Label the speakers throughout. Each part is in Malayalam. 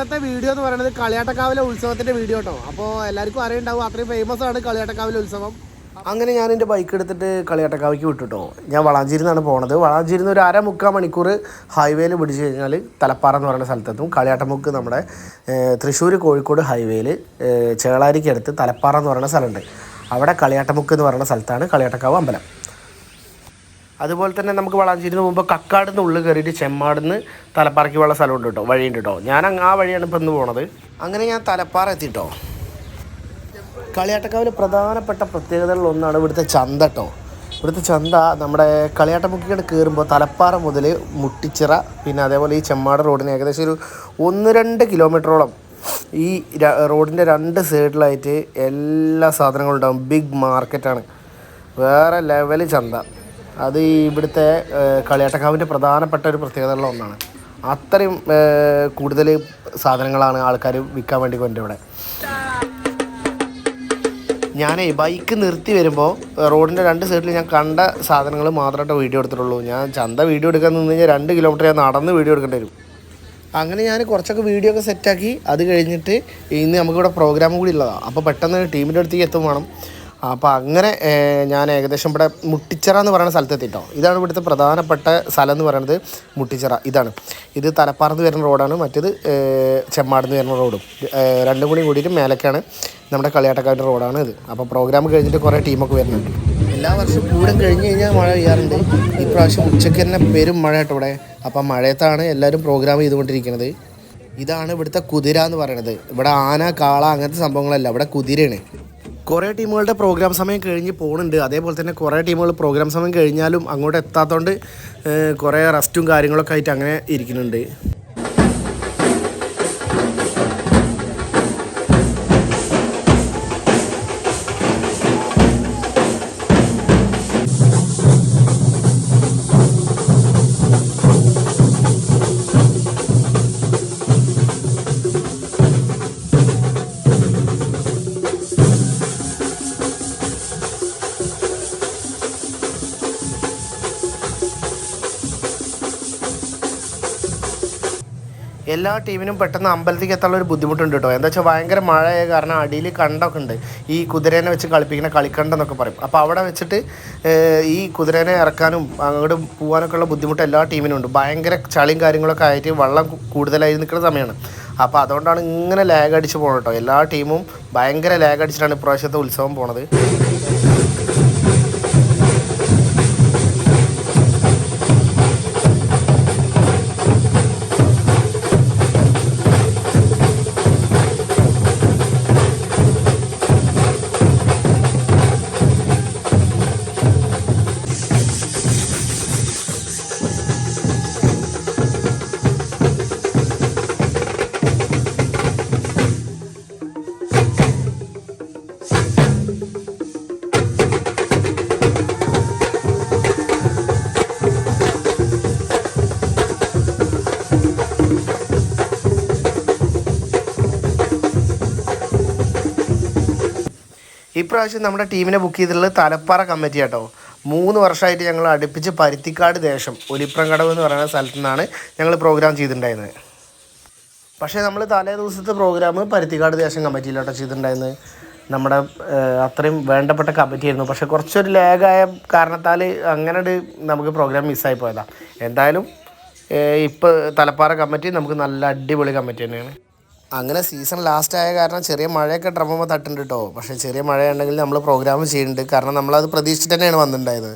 Speaker 1: ഇന്നത്തെ വീഡിയോ എന്ന് പറയുന്നത് കളിയാട്ടക്കാവിലെ ഉത്സവത്തിന്റെ വീഡിയോ കേട്ടോ അപ്പോൾ എല്ലാവർക്കും അറിയുണ്ടാവും അത്രയും ഫേമസ് ആണ് കളിയാട്ടക്കാവിലെ ഉത്സവം. അങ്ങനെ ഞാൻ എന്റെ ബൈക്ക് എടുത്തിട്ട് കളിയാട്ടക്കാവിക്ക് വിട്ടുട്ടോ. ഞാൻ വളാഞ്ചേരി നിന്നാണ് പോണത്. വളാഞ്ചേരി നിന്ന് ഒരു അര മുക്കാൽ മണിക്കൂർ ഹൈവേയിൽ പിടിച്ചു കഴിഞ്ഞാൽ തലപ്പാറ എന്ന് പറയുന്ന സ്ഥലത്തെത്തും. കളിയാട്ടമുക്ക് നമ്മുടെ തൃശ്ശൂർ കോഴിക്കോട് ഹൈവേയിൽ ചേളാരിക്കടുത്ത് തലപ്പാറ എന്ന് പറയുന്ന സ്ഥലമുണ്ട്. അവിടെ കളിയാട്ടമുക്ക് എന്ന് പറയുന്ന സ്ഥലത്താണ് കളിയാട്ടക്കാവ് അമ്പലം. അതുപോലെ തന്നെ നമുക്ക് വളാഞ്ചേരിന്ന് മുമ്പ് കക്കാടിന്ന് ഉള്ളിൽ കയറിയിട്ട് ചെമ്മാടുന്ന് തലപ്പാറയ്ക്ക് ഉള്ള സ്ഥലമുണ്ട് കേട്ടോ വഴിയുണ്ട് കേട്ടോ. ഞാൻ ആ വഴിയാണ് ഇപ്പം ഇന്ന് പോണത്. അങ്ങനെ ഞാൻ തലപ്പാറ എത്തിട്ടോ. കളിയാട്ടക്കാവിൽ പ്രധാനപ്പെട്ട പ്രത്യേകതകളിൽ ഒന്നാണ് ഇവിടുത്തെ ചന്ത കേട്ടോ. ഇവിടുത്തെ ചന്ത നമ്മുടെ കളിയാട്ടമുക്കിയുടെ കയറുമ്പോൾ തലപ്പാറ മുതൽ മുട്ടിച്ചിറ പിന്നെ അതേപോലെ ഈ ചെമ്മാട് റോഡിന് ഏകദേശം ഒരു ഒന്ന് രണ്ട് കിലോമീറ്ററോളം ഈ റോഡിന്റെ രണ്ട് സൈഡിലായിട്ട് എല്ലാ സാധനങ്ങളും ഉണ്ടാകും ബിഗ് മാർക്കറ്റാണ്. വേറെ ലെവൽ ചന്ത. അത് ഇവിടുത്തെ കളിയാട്ടക്കാവിന്റെ പ്രധാനപ്പെട്ട ഒരു പ്രത്യേകതകളിൽ ഒന്നാണ്. അത്രയും കൂടുതൽ സാധനങ്ങളാണ് ആൾക്കാർ വിൽക്കാൻ വേണ്ടി കൊണ്ട് ഇവിടെ. ഞാനേ ബൈക്ക് നിർത്തി വരുമ്പോൾ റോഡിന്റെ രണ്ട് സൈഡിൽ ഞാൻ കണ്ട സാധനങ്ങൾ മാത്രമായിട്ട് വീഡിയോ എടുത്തിട്ടുള്ളൂ. ഞാൻ ചന്ത വീഡിയോ എടുക്കാൻ നിന്ന് കഴിഞ്ഞാൽ രണ്ട് കിലോമീറ്റർ ഞാൻ നടന്ന് വീഡിയോ എടുക്കേണ്ടി വരും. അങ്ങനെ ഞാൻ കുറച്ചൊക്കെ വീഡിയോ ഒക്കെ സെറ്റാക്കി അത് കഴിഞ്ഞിട്ട് ഇന്ന് നമുക്കിവിടെ പ്രോഗ്രാം കൂടി ഉള്ളതാണ് അപ്പോൾ പെട്ടെന്ന് ടീമിന്റെ അടുത്തേക്ക് എത്തും വേണം. അപ്പോൾ അങ്ങനെ ഞാൻ ഏകദേശം ഇവിടെ മുട്ടിച്ചിറ എന്ന് പറയുന്ന സ്ഥലത്ത് എത്തിട്ടോ ഇതാണ് ഇവിടുത്തെ പ്രധാനപ്പെട്ട സ്ഥലം എന്ന് പറയുന്നത് മുട്ടിച്ചിറ. ഇതാണ്. ഇത് തലപ്പാറന്ന് വരുന്ന റോഡാണ്. മറ്റേത് ചെമ്മാടെന്ന് വരുന്ന റോഡും. രണ്ടും കൂടി കൂടിയിട്ട് മേലക്കാണ് നമ്മുടെ കളിയാട്ടക്കാരുടെ റോഡാണ് ഇത്. അപ്പോൾ പ്രോഗ്രാം കഴിഞ്ഞിട്ട് കുറേ ടീമൊക്കെ വരുന്നുണ്ട്. എല്ലാ വർഷവും പൂരം കഴിഞ്ഞ് കഴിഞ്ഞാൽ മഴ പെയ്യാറുണ്ട്. പ്രാവശ്യം ഉച്ചയ്ക്ക് തന്നെ പെരും മഴ കേട്ടോ ഇവിടെ. അപ്പോൾ മഴയത്താണ് എല്ലാവരും പ്രോഗ്രാം ചെയ്തുകൊണ്ടിരിക്കുന്നത്. ഇതാണ് ഇവിടുത്തെ കുതിര എന്ന് പറയുന്നത്. ഇവിടെ ആന കാള അങ്ങനത്തെ സംഭവങ്ങളല്ല. ഇവിടെ കുതിരയാണ്. കുറേ ടീമുകളുടെ പ്രോഗ്രാം സമയം കഴിഞ്ഞ് പോകുന്നുണ്ട് അതേപോലെ തന്നെ കുറേ ടീമുകൾ പ്രോഗ്രാം സമയം കഴിഞ്ഞാലും അങ്ങോട്ട് എത്താത്തതുകൊണ്ട് കുറേ റെസ്റ്റും കാര്യങ്ങളൊക്കെ ആയിട്ട് അങ്ങനെ ഇരിക്കുന്നുണ്ട്. എല്ലാ ടീമിനും പെട്ടെന്ന് അമ്പലത്തിലേക്ക് എത്താനുള്ള ഒരു ബുദ്ധിമുട്ടുണ്ട് കേട്ടോ. എന്താ വെച്ചാൽ ഭയങ്കര മഴയായ കാരണം അടിയിൽ കണ്ടൊക്കെ ഉണ്ട്. ഈ കുതിരേനെ വെച്ച് കളിപ്പിക്കുന്ന കളിക്കണ്ടെന്നൊക്കെ പറയും. അപ്പോൾ അവിടെ വെച്ചിട്ട് ഈ കുതിരേനെ ഇറക്കാനും അങ്ങോട്ട് പോകാനൊക്കെ ഉള്ള ബുദ്ധിമുട്ട് എല്ലാ ടീമിനും ഉണ്ട്. ഭയങ്കര ചളിയും കാര്യങ്ങളൊക്കെ ആയിട്ട് വെള്ളം കൂടുതലായി നിൽക്കുന്ന സമയമാണ്. അപ്പോൾ അതുകൊണ്ടാണ് ഇങ്ങനെ ലാഗ് അടിച്ച് പോകണം കേട്ടോ. എല്ലാ ടീമും ഭയങ്കര ലാഗ് അടിച്ചിട്ടാണ് ഇപ്രാവശ്യത്തെ ഉത്സവം പോണത്. ഇപ്രാവശ്യം നമ്മുടെ ടീമിനെ ബുക്ക് ചെയ്തിട്ടുള്ളത് തലപ്പാറ കമ്മിറ്റി കേട്ടോ മൂന്ന് വർഷമായിട്ട് ഞങ്ങൾ അടുപ്പിച്ച് പരുത്തിക്കാട് ദേശം ഒലിപ്രങ്കടവ് എന്ന് പറയുന്ന സ്ഥലത്തു നിന്നാണ് ഞങ്ങൾ പ്രോഗ്രാം ചെയ്തിട്ടുണ്ടായിരുന്നത്. പക്ഷേ നമ്മൾ തലേ ദിവസത്തെ പ്രോഗ്രാം പരുത്തിക്കാട് ദേശം കമ്മിറ്റിയിലോട്ടോ ചെയ്തിട്ടുണ്ടായിരുന്നത്. നമ്മുടെ അത്രയും വേണ്ടപ്പെട്ട കമ്മിറ്റി ആയിരുന്നു. പക്ഷേ കുറച്ചൊരു ലാഗായ കാരണത്താൽ അങ്ങനെ നമുക്ക് പ്രോഗ്രാം മിസ്സായി പോയതാണ് എന്തായാലും ഇപ്പോൾ തലപ്പാറ കമ്മിറ്റി നമുക്ക് നല്ല അടിപൊളി കമ്മിറ്റി തന്നെയാണ്. അങ്ങനെ സീസൺ ലാസ്റ്റ് ആയ കാരണം ചെറിയ മഴയൊക്കെ ഡ്രമ്മുമ്പോൾ തട്ടുണ്ട് കേട്ടോ പക്ഷെ ചെറിയ മഴയുണ്ടെങ്കിൽ നമ്മൾ പ്രോഗ്രാം ചെയ്യുന്നുണ്ട്. കാരണം നമ്മളത് പ്രതീക്ഷിച്ചിട്ട് തന്നെയാണ് വന്നിട്ടുണ്ടായത്.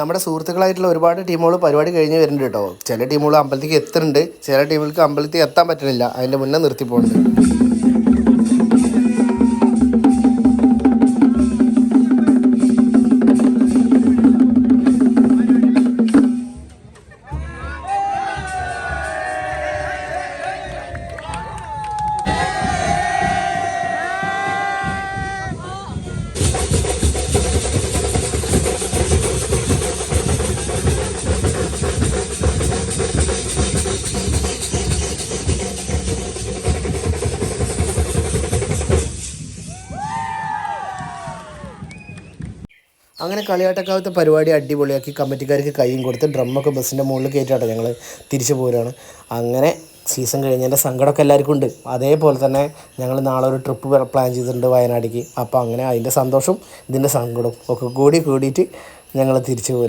Speaker 1: നമ്മുടെ സുഹൃത്തുക്കളായിട്ടുള്ള ഒരുപാട് ടീമുകൾ പരിപാടി കഴിഞ്ഞ് വരുന്നുണ്ട് കേട്ടോ. ചില ടീമുകൾ അമ്പലത്തേക്ക് എത്തുന്നുണ്ട്. ചില ടീമുകൾക്ക് അമ്പലത്തിൽ എത്താൻ പറ്റുന്നില്ല അതിന്റെ മുന്നേ നിർത്തി പോകുന്നുണ്ട് അങ്ങനെ കളിയാട്ടക്കാവത്തെ പരിപാടി അടിപൊളിയാക്കി കമ്മിറ്റിക്കാർക്ക് കൈയും കൊടുത്ത് ഡ്രമ്മൊക്കെ ബസ്സിന്റെ മുകളിൽ കയറ്റാട്ടോ ഞങ്ങൾ തിരിച്ചു പോരുകയാണ് അങ്ങനെ സീസൺ കഴിഞ്ഞതിന്റെ സങ്കടമൊക്കെ എല്ലാവർക്കും ഉണ്ട്. അതേപോലെ തന്നെ ഞങ്ങൾ നാളെ ഒരു ട്രിപ്പ് പ്ലാൻ ചെയ്തിട്ടുണ്ട് വയനാടിക്ക്. അപ്പോൾ അങ്ങനെ അതിന്റെ സന്തോഷം ഇതിന്റെ സങ്കടവും ഒക്കെ കൂടി കൂടിയിട്ട് ഞങ്ങൾ തിരിച്ചു പോരുക